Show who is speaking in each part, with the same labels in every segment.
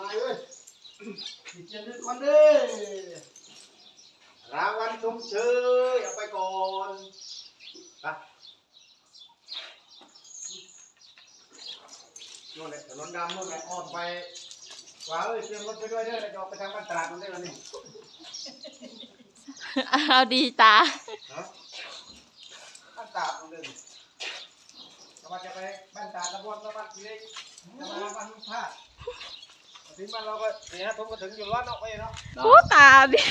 Speaker 1: นายเอ้ยดีเจนึกก่อนเด้รางวัลชมเชยเอาไปก่อนไปนู่นแหละถนนดำนู่นแหละออกไปว้าวเอ้ยเตรียมรถไปด้วยเด้อจะออกไปทางบ้านตราดนู่นได้แล้วนี่
Speaker 2: เอาดีตา
Speaker 1: ฮะบ้านตราดนู่นเด้อนี่เราว่าจะไปบ้านตราดตะบนแล้วบ้านทีเล็กจะมาบ้านลุงพาด ถึงมันเราก็เนี่ยผมก็ถึงอยู่ร้อนออกไปเนาะ
Speaker 2: โอ้ตาดี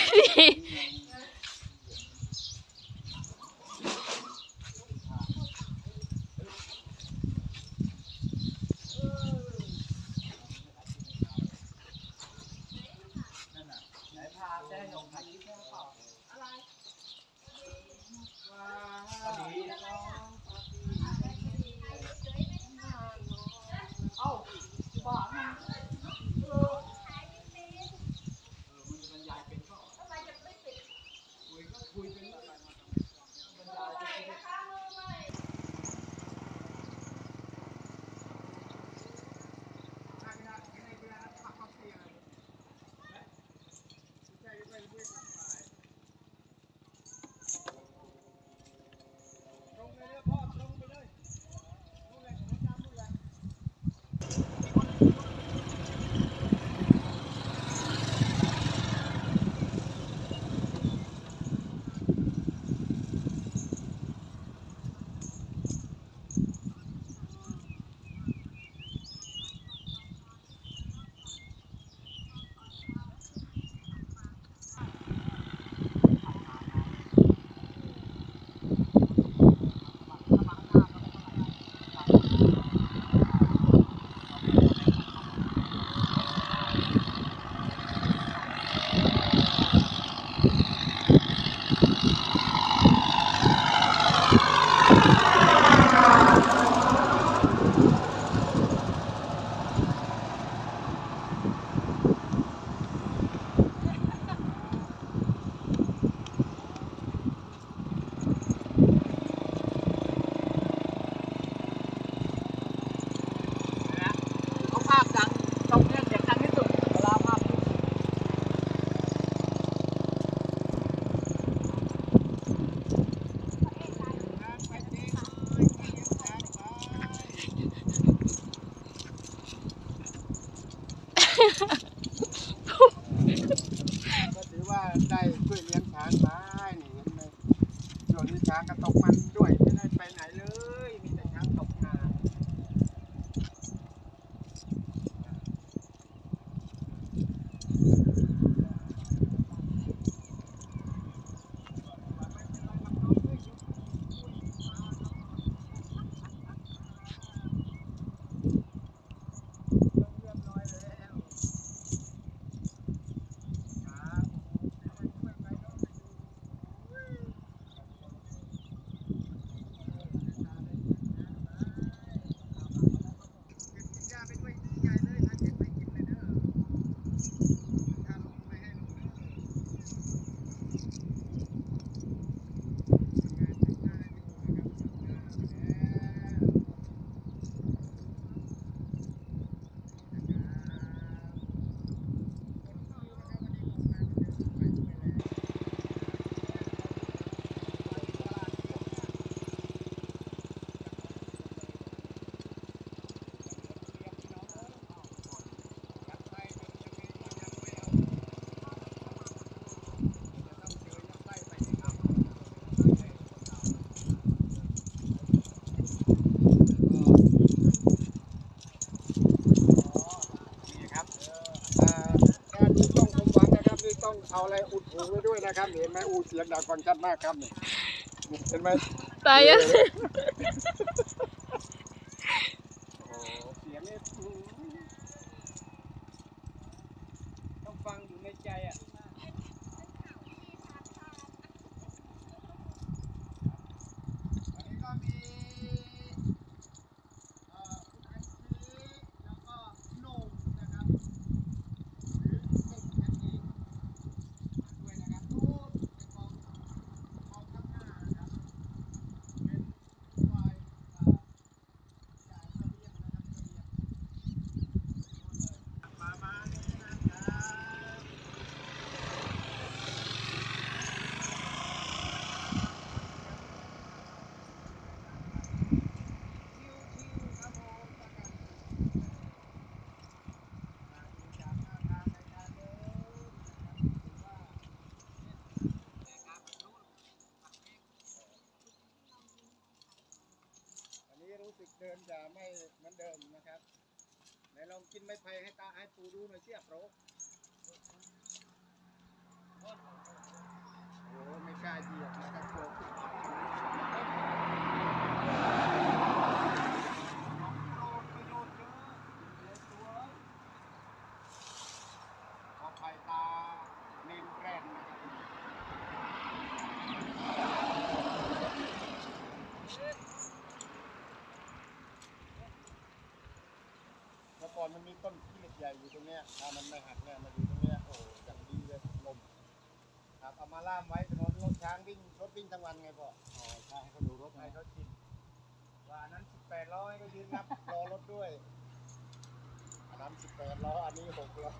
Speaker 1: ช้างก็ตกมันด้วยไม่ได้ไปไหนเลย มีแต่ช้างตกนา นี่ครับเอ่อการดูต้องผมหวังนะครับนี่ต้อง เอาอะไรอุดหูไว้ด้วยนะครับ เห็นไหมอูเสียงดังฟังชัดมากครับนี่นี่เห็นไหม
Speaker 2: ตายัง
Speaker 1: โอ้เสียงนี่อื้อหือต้องฟังอยู่ในใจอะอันนี้ก็มีเอ่อคุณไอซีแล้วก็โหน่งนะครับ หรือหนุ่มนั่นเองด้วยนะครับรูปเป็นกองกองข้างหน้านะครับ เป็นฝ่ายอ่า เดินจะไม่เหมือนเดิมนะครับไหนลองกินไม้ไผ่ให้ตาให้ปูดูหน่อยเสียโปรโอ้ไม่กล้าเหยียบนะครับโปรขอไผ่ตาเน้นแรงนะครับ เมื่อก่อนมันมีต้นขี้เหล็กใหญ่อยู่ตรงเนี้ยถ้ามันไม่หักเนี่ยมาอยู่ตรงเนี้ยโอ้อย่างดีเลยลมครับเอามาล่ามไว้ถนนรถช้างวิ่งรถวิ่งทั้งวันไงพ่ออ๋อใช่ให้เขาดูรถให้เขาชินว่าอันนั้นสิบแปดล้อให้เขายืนนับรอรถด้วยอันนั้นสิบแปดล้ออันนี้หกล้อ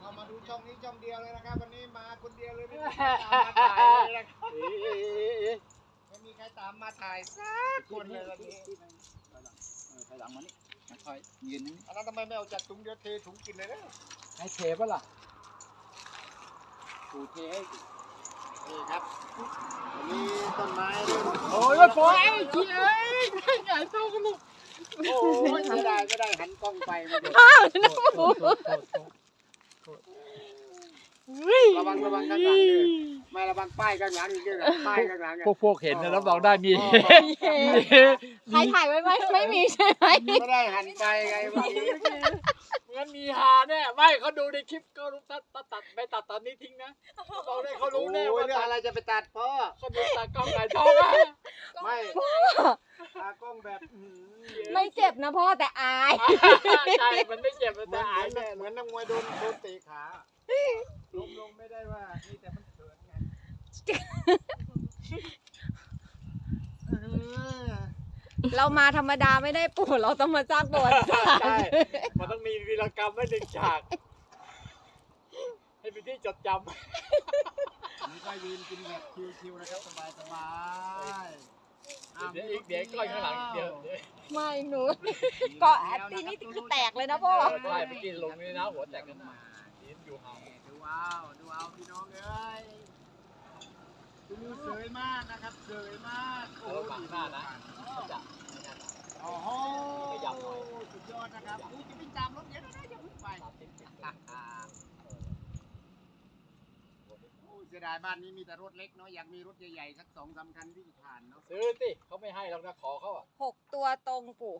Speaker 1: เอามาดูช่องนี้ช่อง เดียวเลยนะครับวันนี้มาคนเดียวเลยไม่มีใครตามมาถ่ายเลยนะครับไม่มีใครตามมาถ่ายสักคนเลยวันนี้
Speaker 3: ถอยหลังมานี่มาคอยยืนนี่
Speaker 1: อันนั้นทำไมไม่เอาจากถุงเดียวเทถุงกินเลยนะ
Speaker 3: ให้เทปะล่ะปูเทให้
Speaker 1: นี่ครับวันนี้ต้นไม้เริ่ม
Speaker 3: โอ้ยปล่อยไอ้เจี๊ยบใหญ่โตกันลูก
Speaker 1: โอ้ยไม่ได้ไม่ได้หันกล้องไปไม่ได้
Speaker 2: อ้าวนะปู
Speaker 1: ระวังระวังข้างหลังด้วยไม่ระวังป้ายข้างหลังอีกด้วยนะป้ายข้างหลังอะ
Speaker 3: พวกพวกเห็นนะรับรองได้มี
Speaker 2: ใครถ่ายไว้ไหมไม่มีใช่ไหม
Speaker 1: ไม่ได้หันไปไงเมื่อกี้
Speaker 3: งั้นมีฮาแน่ไม่เขาดูในคลิปก็รู้ตัดตัดตัดไม่ตัดตอนนี้ทิ้งนะบอกได้เขา
Speaker 1: โอ้
Speaker 3: รู้แน่
Speaker 1: ย
Speaker 3: ว่า
Speaker 1: เรื่อง
Speaker 3: ตัด
Speaker 1: อะไรจะไปตัดพ่อ
Speaker 3: เขาดูตากล้องไหนท้องอะ
Speaker 1: ไม่ตากล้องแบบอื้อหือ
Speaker 2: ไม่เจ็บนะพ่อแต่อาย
Speaker 3: ใช่มันไม่เจ็บมัน
Speaker 1: เหมื
Speaker 3: แต่
Speaker 1: อน
Speaker 3: อาย
Speaker 1: เหมื
Speaker 3: แน่
Speaker 1: อนเหมือนนักมวยโดนโดนเตะขา ลงลงไม่ได้ว่า นี่แต่มันเขินไงเออ
Speaker 2: เรามาธรรมดาไม่ได้ปู่เราต้องมาสร้างประวัติศาสต
Speaker 3: ใช่
Speaker 2: ร์
Speaker 3: มันต้องมีวีรกรรมไว้หนึ่งฉาก ให้เป็นที่จดจ
Speaker 1: นี่ก็ยืนกินแบบชิวๆนะครับสบายสบายำ
Speaker 3: เดี๋ยวอีกเดี๋ยวก้อยข้างหลังเดี๋ยวเดี๋ยว
Speaker 2: ไม่หนู เกาะตีนี่คือแตกเลยนะพ่อ
Speaker 3: เออใช่เมื่อกี้ลงนี่นะหัวแตกกันมา ยืนอยู่ห่าง
Speaker 1: ดูเอาดูเอาพี่น้องเอ้ยดูเสยมากนะครับเสยมาก
Speaker 3: แล้วฝั่งหน้านะจะ
Speaker 1: โอ้โห
Speaker 3: ขยับหน่อย
Speaker 1: สุดยอดนะครับอู้จะวิ่งตามรถเดี๋ยวนะอย่าเพิ่งไป
Speaker 3: สามสิบเจ็ด
Speaker 1: อะอะโอ้เสียดายบ้านนี้มีแต่รถเล็กเนาะอยากมีรถใหญ่ๆสักสองสามคันวิ่งผ่านเนาะ
Speaker 3: ซื้อสิเขาไม่ให้เรานะขอเขาอะ
Speaker 2: หกตัวตรงปู่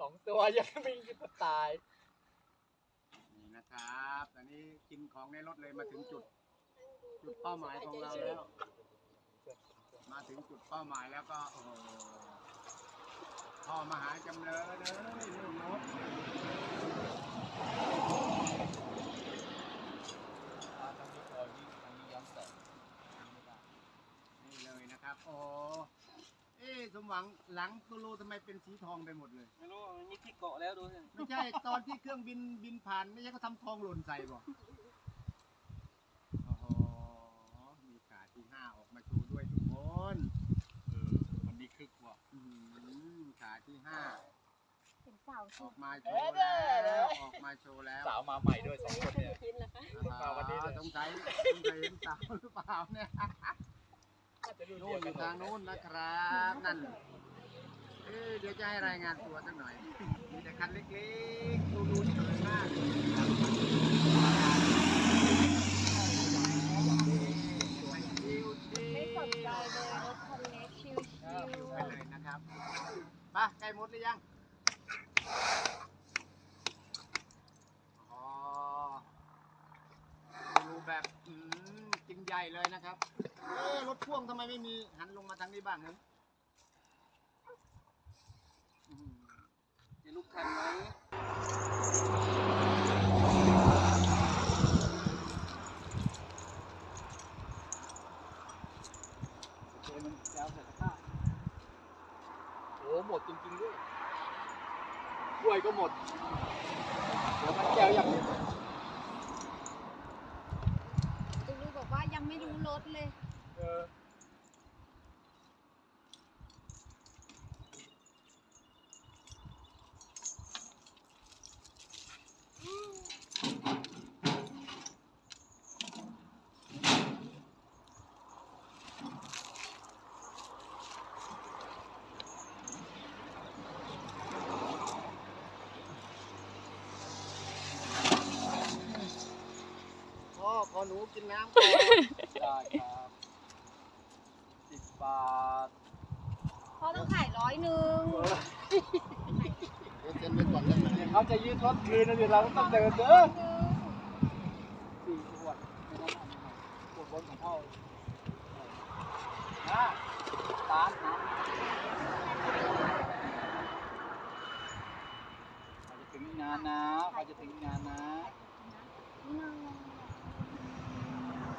Speaker 3: สองตัวยังวิ่งก็ตาย
Speaker 1: นะครับ ตอนนี้กินของในรถเลยมาถึงจุด จุดเป้าหมายของเราแล้ว มาถึงจุดเป้าหมายแล้วก็โอ้โหพ่อมาหาจำเลยเลยเรื่องรถนี่เลยนะครับ โอ้ สมหวังหลังตูรูทำไมเป็นสีทองไปหมดเลย
Speaker 4: ไม่รู้มันมีที่เกาะแล้วดูสิ
Speaker 1: ไม่ใช่ตอนที่เครื่องบินบินผ่านไม่ใช่เขาทำทองหล่นใส่บอกโอ้โหมีขาที่ห้าออกมาโชว์ด้วยทุกคน
Speaker 3: เออวันนี้คึกว่ะ
Speaker 1: อื้อหือขาที่ห้า
Speaker 2: เป็นสาว
Speaker 1: ออกมาโชว์แล้วออกมาโชว์แล้ว
Speaker 3: สาวมาใหม่ด้วยสองคนเนี่ยมาวันนี้เลย
Speaker 1: สงสัยสงสัยเห็นสาวหรือเปล่าเนี่ย
Speaker 3: จะดู
Speaker 1: นู่นอยู่ทางนู้นนะครับนั่นเอ๊ะเดี๋ยวจะให้รายงานตัวสักหน่อย มีแต่คันเล็กๆดูดูเฉยมากไม่สนใจเลยรถคันเล็กชิวๆไปเลยนะครับไปใกล้หมดหรือยังอ๋อดูแบบอืมกินใหญ่เลยนะครับ รถพ่วงทำไมไม่มีหันลงมาทางนี้บ้างเนี่ย
Speaker 4: จะลุกทันไหม
Speaker 3: เจมันแซวใส่ตะกร้าโอ้หมดจริงๆด้วยกล้วยก็หมดแล้วมันแก้วอย่างนี้
Speaker 2: ตูรูบอกว่ายังไม่รู้รถเลย
Speaker 3: เออ
Speaker 1: อหนูกินน้ำก่อน
Speaker 3: ได้ครับสิบบาท
Speaker 2: พ่อต้องขายร้อยหนึ่ง
Speaker 1: เดี๋ยวเซ็นไปก่อนได้ไหม
Speaker 3: เดี๋ยวเขาจะยึดรถคืนนะเดี๋ยวเราก็ต้องเดินเด้อสี่ขวดขวดบนของพ่อนะตามนะเขาจะถึงงานนะเขาจะถึงงานนะ ไม่มันออกไปนี่
Speaker 1: มา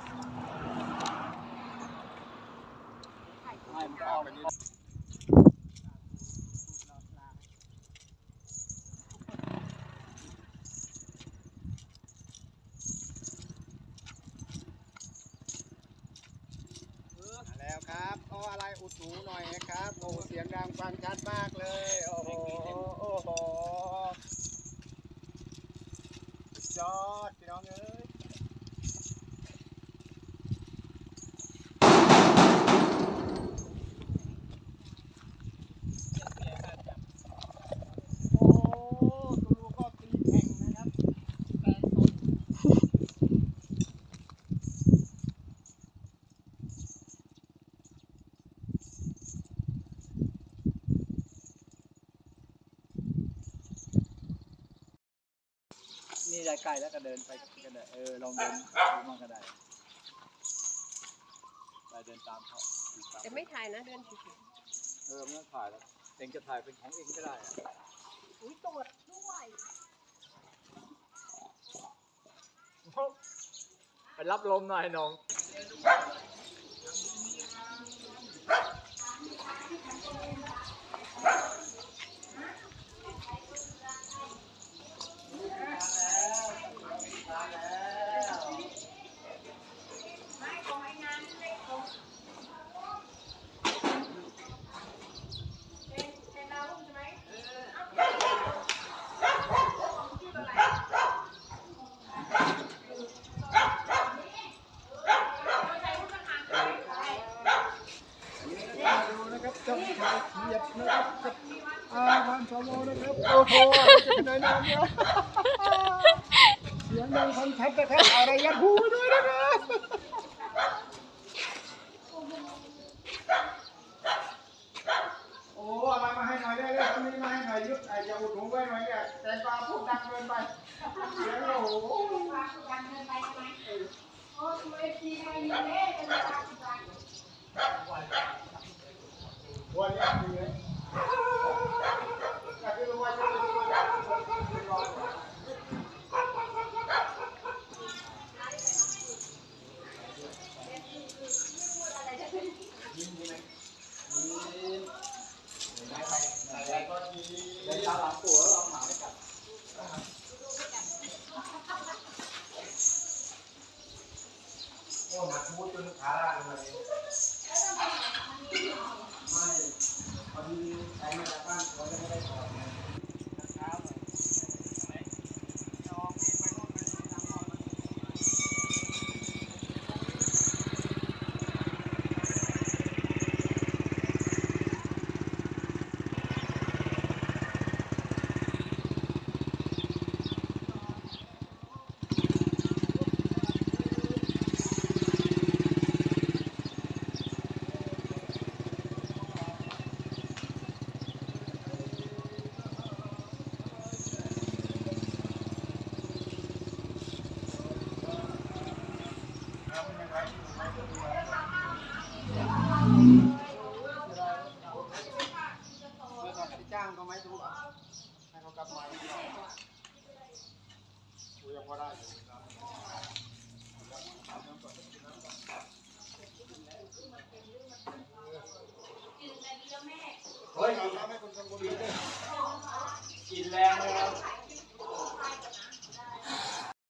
Speaker 1: แล้วครับอาอะไรอุดหูหน่อยนะครับโอ้เสียงดังฟังชัดมากเลย โอ้โห โอ้โหสุดยอดพี่น้องเอ้ยโอ้ตูรูก็ตีแข่งนะครับแปดสน
Speaker 3: นี่ได้ใกล้แล้วก็เดินไปก็ได้เออลองเดินดูมันก็ได้ไปเดินตามเขาดูตาม
Speaker 2: แต่ไม่ถ่ายนะเดินเฉย
Speaker 3: เออไม่ต้องถ่ายแล้วเองจะถ่ายเป็นของเองก็ได้อะ
Speaker 2: ๆอุ้ยตรวจด้วย
Speaker 3: ไปรับลมหน่อยน้อง
Speaker 1: นะครับเจ้าชายเขียดนะครับกับอาพันชาวโมนะครับโอ้โหจะเป็นไหนนอนเนี่ยเสียงดังฟังชัดนะครับอะไรยัดหูไปด้วยนะครับ โอ้อะไรมาให้หน่อยได้เลยคนนี้มาให้หน่อยยุดไอ้อย่าอุดหูไว้หน่อยเนี่ยแตงกวา พูดดังเกินไปเสียงโอ้โหวัน